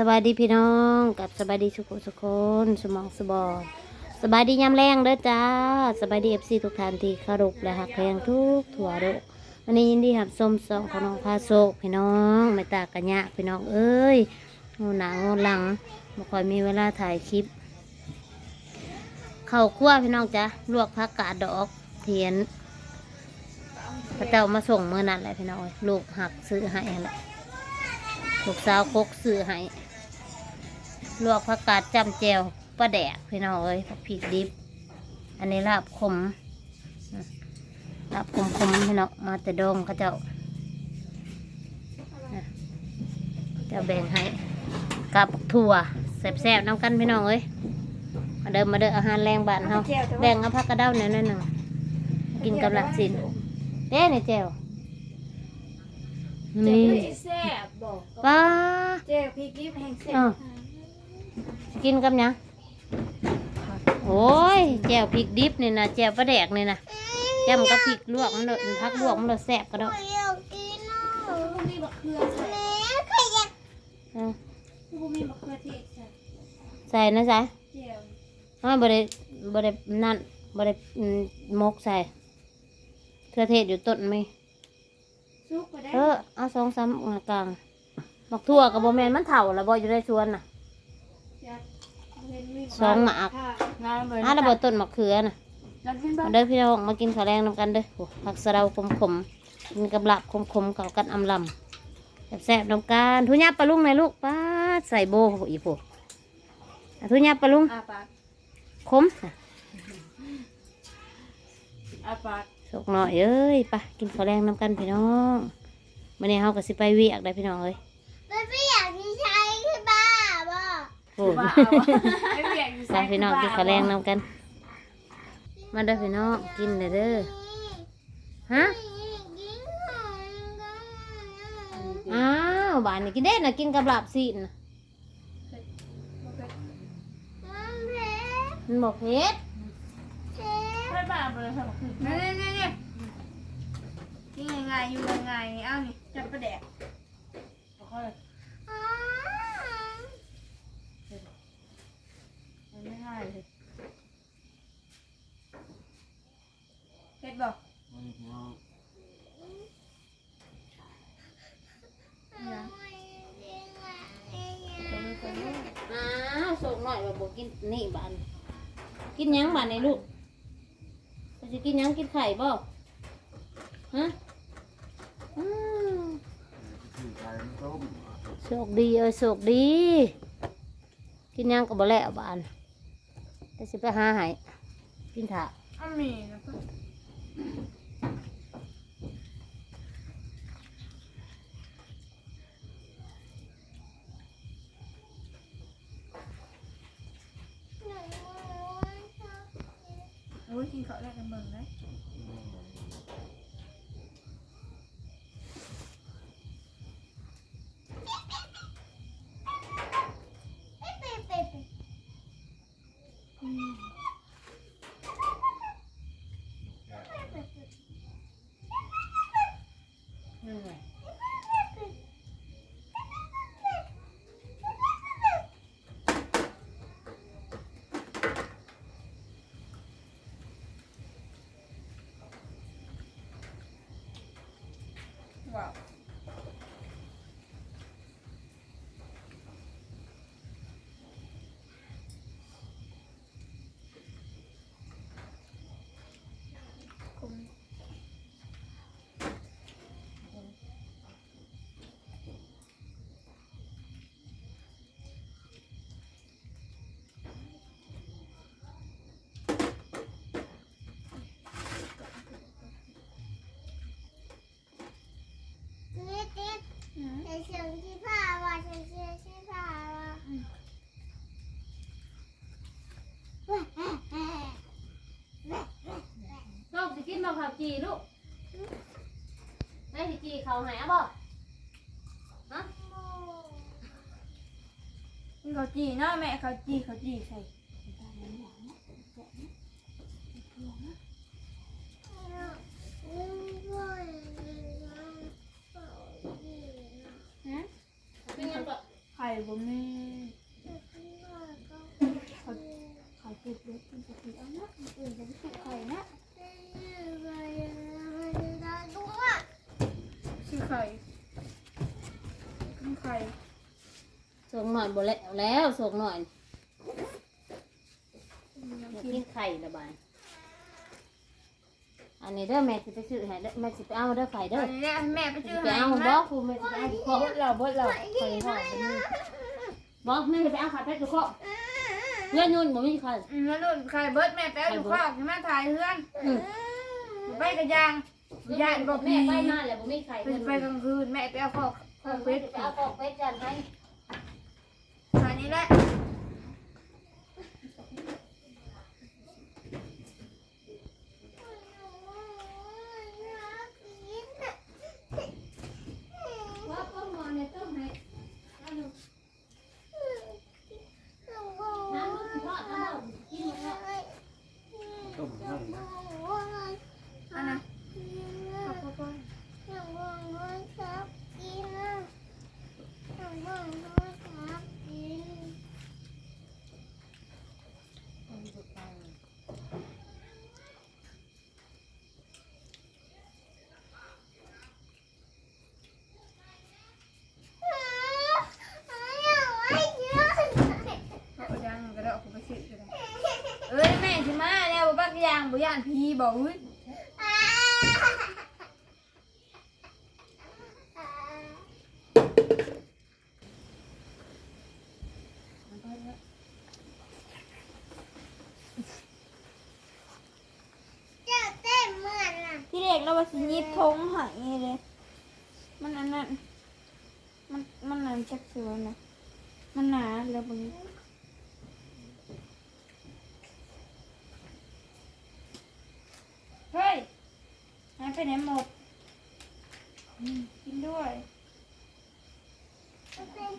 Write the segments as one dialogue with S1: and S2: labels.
S1: สบายดีพี่น้องกับสบายดีสุขสุคนสมองสบอสบายดียามแรงเด้อจ้าสบายดีเอฟซีทุกท่านที่คารพและหักแพงทุกถั่วโลกวันนี้ยินดีหับส้มสองของน้องพาโศกพี่น้องไม่ตากระยะพี่น้องเอ้ยงูหนางูหลังไม่ค่อยมีเวลาถ่ายคลิปเข้าคั่วพี่น้องจ้าลวกผักกาดดอกเทียนพระเจ้ามาส่งเมื่อนั้นแหละพี่น้องลูกหักซื้อให้แหละลูกสาวคกซื้อให้ ลวกผักกาดจำแจวปลาแดกพี่น้องเอ้ยผักพริกดิบ อันนี้ลาบขมอืมลาบขมขมๆพี่น้องมาแต่ดงเขาเจ้าอะเจะแบ่งให้กับถั่วแซ่บๆน้ำกันพี่น้องเอ้ยมาเดิมมาเดิมอาหารแรงบ้านเฮาแบ่งเอาผักกระเด้าเนี่ยนั่นหนึ่งกินกำลังสินเด้นี่แจวนี่
S2: แซ่บบอก
S1: ป้า
S2: เจ้าพี่กิ๊ฟแห่งแซ่
S1: อ้าว
S2: บ
S1: กินกับหยังโอ้ยแจ่วพริกดิบนี่นะแจ่วปลาแดกนี่นะแจ่วมันกับพริกลวกมันเลยพักลวกมันเลยแซ่บก็ได้
S2: พวกมีมะเขือใส่
S1: อะ
S2: พวกมีมะเขือเทศใส่
S1: ใส่นะใส่
S2: เจ้า
S1: ไม่บริบรินั่นบริมกใส่เครือเทศอยู่ต้นไหม
S2: ซุกก็ได้
S1: เออเอาสองสามกลางบักทั่วกับโบแมนมันเถ่าแล้วบอยู่ในสวนน่ะ
S2: จ้ะเห็นมี
S1: สองหมาก
S2: ค่ะงานเหมือน
S1: อะระเบิดต้นมะเขือน่ะ
S2: รันขึ้นบ้า
S1: มานเด้อพี่น้องมากินข้าวแรงนำกันเด้อโอ้ผักสะเดาขมขมๆกินกับลาบขมขมๆกับกันอำลำแซ่บๆนำกันทุญ่าปลาลุงในอยลูกป้าดใส่โบอีพวกอะทุญ่าปลาลุง
S2: อาปาก
S1: ขมน่ะ
S2: อาปาก
S1: สกหน่อยเอ้ยไปกินข้าวแรงนำกันพี่น้องวันนี้เฮาก็สิไปเวียกได้พี่น้องเอ้ย
S3: มันไม่อยากที่ใช้คือบ้าบ่
S1: โอ้
S2: ว่าเอาไอ้เบียกอยู่
S1: ไปพี่น้องกินข้าวแรงนำกัน มาเด้อพี่น้องกินเด้อเด้อฮะ
S3: กินของกัน
S1: อ้าวบ้านนี้กินได้น่ะกินกับลาบซีนน่ะ
S3: มันเผ็ด
S1: มันบอกเผ็ด
S3: เผ็ด
S2: ไม่บ้าไปเลยค่ะนี่นี่นี่นี่นี่ไงๆอยู่ไงๆนี่เอานี่จับประแดกเอาเข้าเลย
S3: อ๋อ
S2: มันไม่ง่าย เลยเผ็ดบอก
S3: ไม่จริงอะไอ้ยา
S2: ตัวนี้ตัวนี้
S1: อ้าวส่งหน่อยว่าบอกกินนี่บ้านกินหยังบ้านนี่ลูกก็จะกินหยังกินไข่บ่ฮะอืมโชคดีเออโชคดี กินหยังก็บ่แล้วบ้าน แต่สิไปหาให้กินถา
S2: อ้ามีนะก็
S3: หนูชอ
S2: โอ้ยกินข้าวแรกกันเบิ่งได้
S3: เป็ด ว้
S1: จีลูกได้สิจีเขาวหายบ่ฮะ
S2: กินข้าวจีเนาะแม่ข้าวจีข้าวจีใส่
S1: เป็นยังบ่
S2: ไข่บ่มีไข่เป็ดเบิดมันจะกินเอานะมันอื่นจะ อ
S1: ยบ่แล้วแล้วส่งหน่อย
S2: กิน
S1: ไข่ละบายอันนี้เด้อแม่สิไปซื้อให้เด้อแม่สิไปเอาเด้อไข่เด้อ
S2: อันนี้แม่ไปซื้อ
S1: ไป
S2: ให้
S1: เอา
S2: นะ
S1: บ่ครูแม่สิไปเอาทุกข้อ
S2: เบิดเราเบิดเรา
S1: ไข่ทอดบ่มีบ่แม่สิไปเอาไข่เป็ดทุกข้อเพื่อนยุ่นบ่มีไข่
S2: อืมแล้วนุ่นไข่เบิดแม่แป๊บอยู่ข้าวที่แม่ถ่ายเพื่อนไปกระยางยานบ่
S1: แม่
S2: พี
S1: ไปมาแล้วบ่มีไข่
S2: ไปกลางคืนแม่ไปเอาข้าวข้าวเป็ด
S1: ไปเอาขอเป็ดจันให้
S2: นนี้แหละ
S1: ว่าต้มหม้อเนี่ยต้มให้น้ำลูกสิทอดน้ำลูกกินหมดแล้ว
S4: ต้มนั่นนะ
S2: อันนั้น เอายางก็ได้เอาไปซื้อก็ได้เอ้ยแม่สิมาแล้วบ่บักยางบ่ ย่านพีบ่อุ้ยที่เด็กเราว่าสิหยิบทงใหายเลยมันอันนั้นมันมันนั่นจักสวยนะมันหนาแล้วบนนี้ เฮ้ยหายไปไหนหมดอืมกินด้วย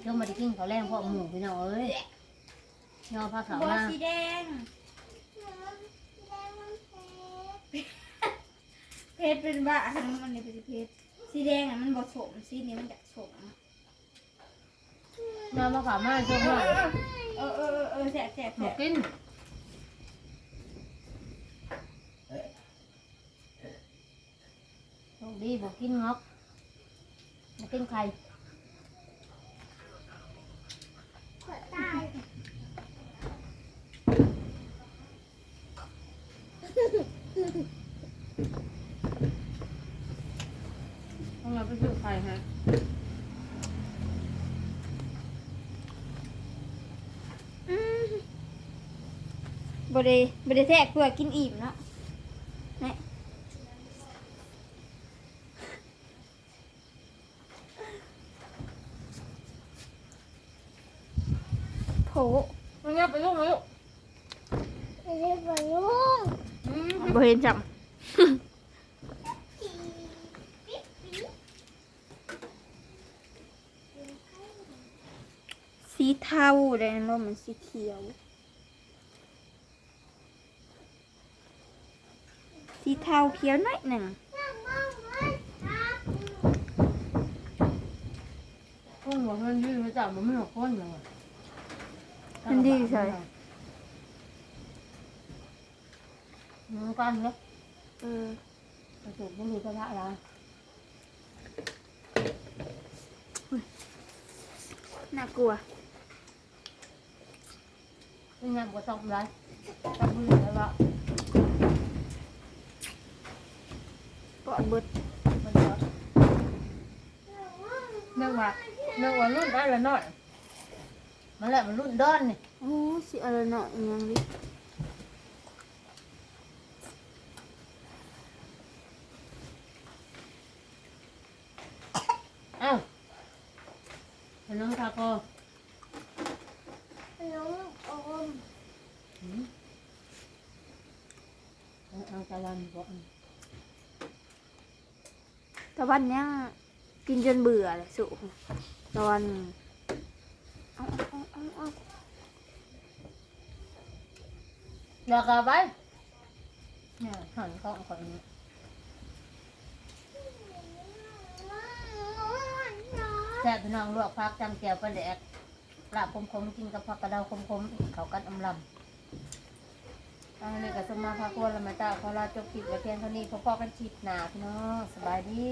S1: เดี๋ยวมาได้กินข้าวแรงพวกหมูพี่น้องเอ้ยยอผ้าขาว
S2: บัว
S1: มา
S2: สีแดงเพชรเป็นบ้าอันนั้นมันเลยเป็นเพชรสีแดงอะมันบดสมสีนี้มันอยากสม
S1: ยอผ้าขาวมาช่วง
S2: เอ
S1: หน่อย
S2: อเออเออเออแสบแสบ
S1: ห
S2: แส
S1: มู
S2: บ
S1: กิน โชคดีบอกกินงอกบอกกินไข่ต้องเราไปซื้อไข่ฮะ
S2: บไดบไดแทกเพื่อกินอิ่มเนาะ โผ
S1: มันเนี่ยไปลูกมาลูก
S2: บ่เห็นจับสีเทาเลยนะมันสีเขียว สีเทาเขียวหน่อยหนึ่ง
S1: คนบอกมันยืนมาจับมันไม่หอกคนเลย
S2: มันดีใช่
S1: มันกันเนาะ
S2: เออ
S1: กระจุกมันดูกระทะเรา
S2: น่ากลัว
S1: เป็นยังก็ต้องไรต้องมือแล้วละ
S2: ปอดเบิด
S1: มันก็เนื่องว่าเนื่องว่ารุ่นได้ละน้อย มันแหละมันรุ่นด้อนนี่
S2: โอ้สิอะไรเนาะอิหยังดิ
S1: เอ้าน้องทาโกเอาตะวันบอก
S2: ตะวันยังกินจนเบื่อเลยสุตะวันเอาเอาเอาเอา
S1: อยากเอาไปเนี่ยหันกล้องคนนี้แซ่บพี่น้องลวกพักจำเจียวปลาแดกปลาบคมกินกับผักกระเดาคมๆเขากันอำลำอันนี้ก็สมมาพาครัวละมาตาขอลาจบคลิปไว้เพียงเท่านี้พอๆกันคลิปหนาพี่น้องสบายดี